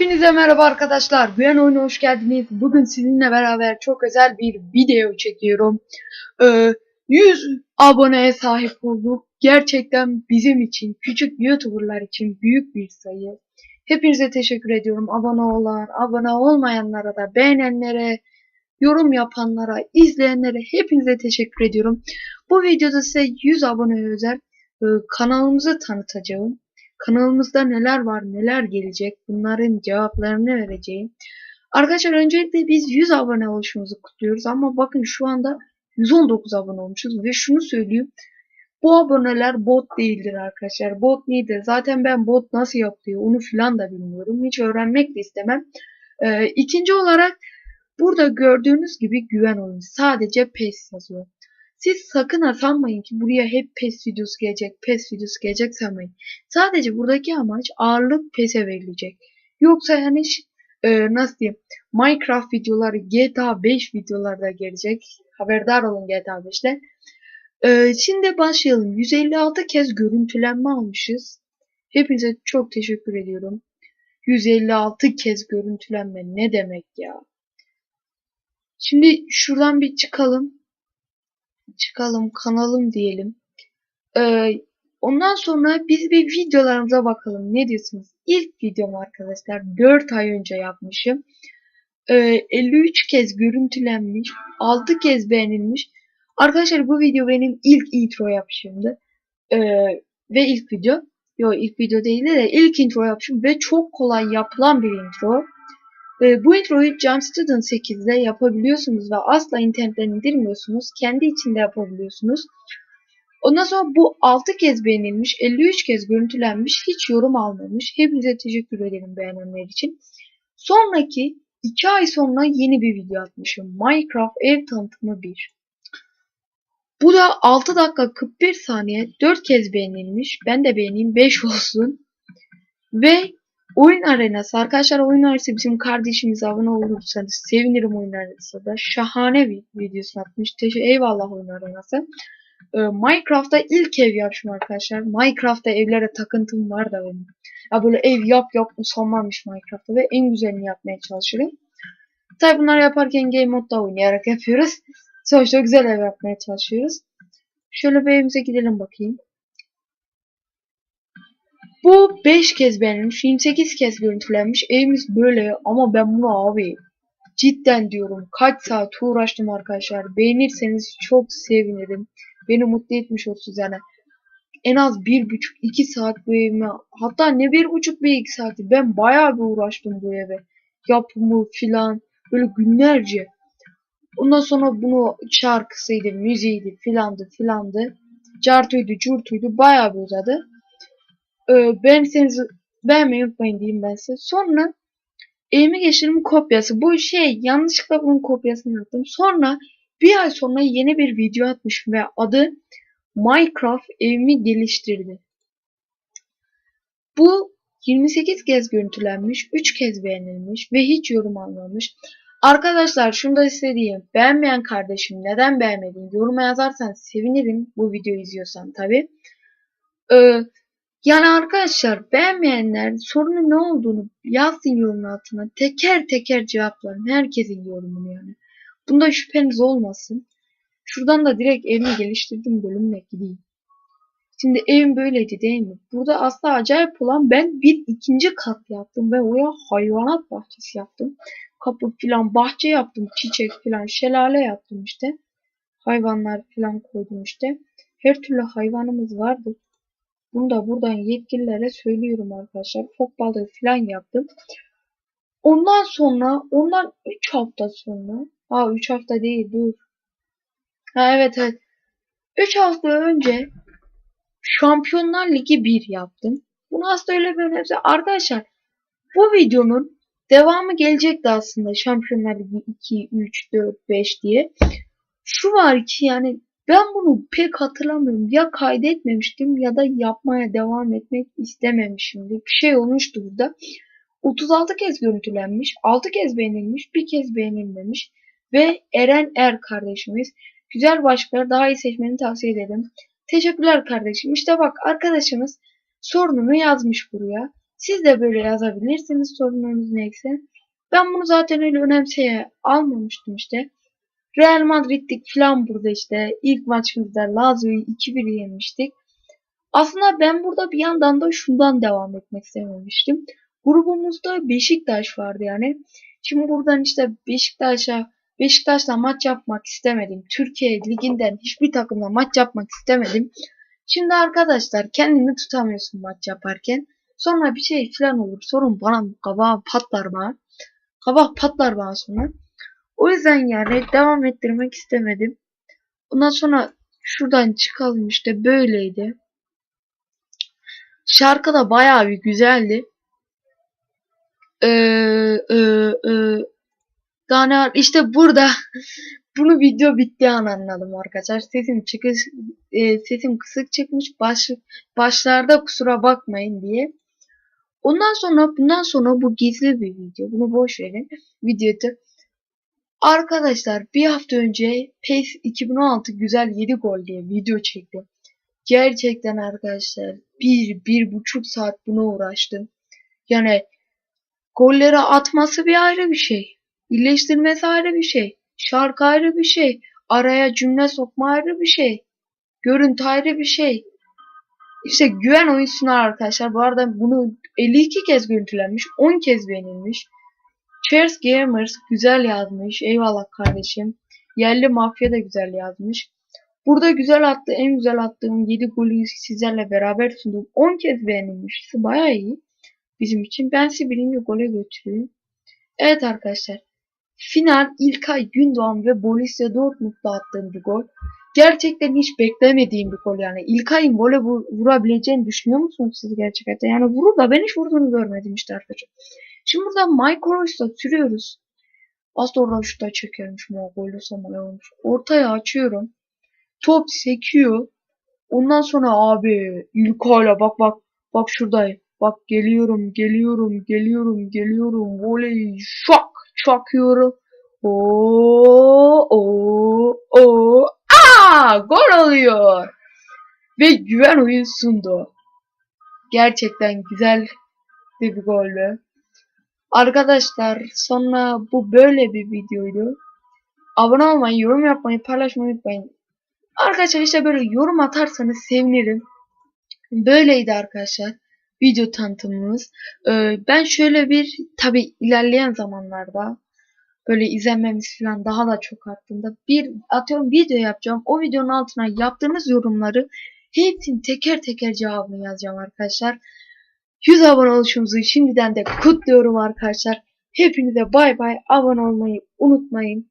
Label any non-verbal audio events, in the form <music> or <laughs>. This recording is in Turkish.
Hepinize merhaba arkadaşlar. Güven oyuna hoş geldiniz. Bugün sizinle beraber çok özel bir video çekiyorum. Ee, 100 aboneye sahip olduk. Gerçekten bizim için, küçük YouTuber'lar için büyük bir sayı. Hepinize teşekkür ediyorum. Abone olan, abone olmayanlara da, beğenenlere, yorum yapanlara, izleyenlere hepinize teşekkür ediyorum. Bu videoda size 100 aboneye özel e, kanalımızı tanıtacağım. Kanalımızda neler var, neler gelecek bunların cevaplarını vereceğim. Arkadaşlar öncelikle biz 100 abone oluşumuzu kutluyoruz ama bakın şu anda 119 abone olmuşuz ve şunu söyleyeyim. Bu aboneler bot değildir arkadaşlar. Bot nedir? Zaten ben bot nasıl yapılıyor onu filan da bilmiyorum. Hiç öğrenmek de istemem. Ee, ikinci olarak burada gördüğünüz gibi güven oyunu. Sadece PES yazıyor. Siz sakın ha sanmayın ki buraya hep PES videosu gelecek, PES videosu gelecek sanmayın. Sadece buradaki amaç ağırlık PES'e verilecek. Yoksa yani e, nasıl diyeyim Minecraft videoları, GTA 5 videolarda gelecek. Haberdar olun GTA 5'te. E, şimdi başlayalım. 156 kez görüntülenme almışız. Hepinize çok teşekkür ediyorum. 156 kez görüntülenme ne demek ya? Şimdi şuradan bir çıkalım çıkalım kanalım diyelim. Ee, ondan sonra biz bir videolarımıza bakalım. Ne diyorsunuz? İlk videom arkadaşlar 4 ay önce yapmışım. Ee, 53 kez görüntülenmiş. 6 kez beğenilmiş. Arkadaşlar bu video benim ilk intro yapışımdı. Ee, ve ilk video. Yok ilk video değil de ilk intro yapmışım ve çok kolay yapılan bir intro. E, bu introyu Jump Student 8'de yapabiliyorsunuz ve asla internetten indirmiyorsunuz. Kendi içinde yapabiliyorsunuz. Ondan sonra bu 6 kez beğenilmiş, 53 kez görüntülenmiş, hiç yorum almamış. Hepinize teşekkür ederim beğenenler için. Sonraki 2 ay sonra yeni bir video atmışım. Minecraft ev tanıtımı 1. Bu da 6 dakika 41 saniye 4 kez beğenilmiş. Ben de beğeneyim 5 olsun. Ve Oyun arenası. Arkadaşlar oyun arenası bizim kardeşimiz abone olursanız sevinirim oyun arenası da. Şahane bir videosu atmış. Teşekkür eyvallah oyun arenası. Ee, Minecraft'ta ilk ev yapmışım arkadaşlar. Minecraft'ta evlere takıntım var da benim. Ya böyle ev yap yap usanmamış Minecraft'ta ve en güzelini yapmaya çalışırım. Tabi bunları yaparken game modda oynayarak yapıyoruz. Sonuçta güzel ev yapmaya çalışıyoruz. Şöyle bir evimize gidelim bakayım. Bu 5 kez beğenilmiş, 28 kez görüntülenmiş. Evimiz böyle ama ben bunu abi cidden diyorum kaç saat uğraştım arkadaşlar. Beğenirseniz çok sevinirim. Beni mutlu etmiş olsunuz yani. En az 1,5-2 saat bu evime hatta ne 1,5-2 saati ben bayağı bir uğraştım bu eve. Yapımı filan böyle günlerce. Ondan sonra bunu şarkısıydı, müziğiydi filandı filandı. Cartuydu, curtuydu bayağı bir uzadı. Ee, beğenirseniz beğenmeyi unutmayın diyeyim ben size. Sonra evime geçirdim kopyası. Bu şey yanlışlıkla bunun kopyasını yaptım. Sonra bir ay sonra yeni bir video atmışım ve adı Minecraft evimi geliştirdi. Bu 28 kez görüntülenmiş, 3 kez beğenilmiş ve hiç yorum almamış. Arkadaşlar şunu da istediğim beğenmeyen kardeşim neden beğenmedin yoruma yazarsan sevinirim bu videoyu izliyorsan tabi. Ee, yani arkadaşlar beğenmeyenler sorunun ne olduğunu yazsın yorumun altına. Teker teker cevaplarım. Herkesin yorumunu yani. Bunda şüpheniz olmasın. Şuradan da direkt evimi geliştirdim bölümüne gideyim. Şimdi evim böyleydi değil mi? Burada aslında acayip olan ben bir ikinci kat yaptım ve oraya hayvanat bahçesi yaptım. Kapı filan bahçe yaptım. Çiçek filan şelale yaptım işte. Hayvanlar filan koydum işte. Her türlü hayvanımız vardı. Bunu da buradan yetkililere söylüyorum arkadaşlar. Fok balığı falan yaptım. Ondan sonra ondan 3 hafta sonra ha 3 hafta değil dur. Ha evet evet. 3 hafta önce Şampiyonlar Ligi 1 yaptım. Bunu aslında öyle böyle arkadaşlar bu videonun devamı gelecekti aslında Şampiyonlar Ligi 2, 3, 4, 5 diye. Şu var ki yani ben bunu pek hatırlamıyorum. Ya kaydetmemiştim ya da yapmaya devam etmek istememişimdi. Bir şey olmuştu burada. 36 kez görüntülenmiş, 6 kez beğenilmiş, bir kez beğenilmemiş ve Eren Er kardeşimiz güzel başlıkları daha iyi seçmeni tavsiye ederim. Teşekkürler kardeşim. İşte bak arkadaşımız sorununu yazmış buraya. Siz de böyle yazabilirsiniz sorunlarınız neyse. Ben bunu zaten öyle önemseye almamıştım işte. Real Madrid'dik falan burada işte. ilk maçımızda Lazio'yu 2-1 yenmiştik. Aslında ben burada bir yandan da şundan devam etmek istememiştim. Grubumuzda Beşiktaş vardı yani. Şimdi buradan işte Beşiktaş'a Beşiktaş'la maç yapmak istemedim. Türkiye liginden hiçbir takımla maç yapmak istemedim. Şimdi arkadaşlar kendini tutamıyorsun maç yaparken. Sonra bir şey falan olur. Sorun bana kabağı patlar bana. Kabak patlar bana sonra. O yüzden yani devam ettirmek istemedim. Ondan sonra şuradan çıkalım işte böyleydi. Şarkı da bayağı bir güzeldi. Ee, e, e, daha ne var? İşte burada <laughs> bunu video bittiği an anladım arkadaşlar. Sesim çıkış e, sesim kısık çıkmış. Baş, başlarda kusura bakmayın diye. Ondan sonra bundan sonra bu gizli bir video. Bunu boş verin. Videoda Arkadaşlar bir hafta önce PES 2016 güzel 7 gol diye video çektim. Gerçekten arkadaşlar bir, bir buçuk saat buna uğraştım. Yani golleri atması bir ayrı bir şey. Birleştirmesi ayrı bir şey. Şarkı ayrı bir şey. Araya cümle sokma ayrı bir şey. Görüntü ayrı bir şey. İşte güven oyuncusular arkadaşlar. Bu arada bunu 52 kez görüntülenmiş. 10 kez beğenilmiş. Cheers Gamers güzel yazmış. Eyvallah kardeşim. Yerli Mafya da güzel yazmış. Burada güzel attı. En güzel attığım 7 golü sizlerle beraber sundum. 10 kez beğenilmiş. Bayağı iyi. Bizim için. Ben sizi birinci gole götüreyim. Evet arkadaşlar. Final İlkay Gündoğan ve Borussia Dortmund'da attığım bir gol. Gerçekten hiç beklemediğim bir gol yani. İlkay'ın gole vurabileceğini düşünüyor musunuz siz gerçekten? Yani vurur da ben hiç vurduğunu görmedim işte arkadaşlar. Şimdi burada Micro'yla sürüyoruz. Aslında oradan şurada o golü sonra olmuş. Ortaya açıyorum. Top sekiyor. Ondan sonra abi İlkay'la bak bak bak şuradayım. Bak geliyorum geliyorum geliyorum geliyorum. Voley şak çakıyorum. Oo o o aa gol oluyor. Ve güven oyun sundu. Gerçekten güzel bir goldü. Arkadaşlar sonra bu böyle bir videoydu. Abone olmayı, yorum yapmayı, paylaşmayı unutmayın. Arkadaşlar işte böyle yorum atarsanız sevinirim. Böyleydi arkadaşlar video tanıtımımız. Ee, ben şöyle bir tabi ilerleyen zamanlarda böyle izlenmemiz falan daha da çok arttığında bir atıyorum video yapacağım. O videonun altına yaptığınız yorumları hepsini teker teker cevabını yazacağım arkadaşlar. 100 abone oluşumuzu şimdiden de kutluyorum arkadaşlar. Hepinize bay bay abone olmayı unutmayın.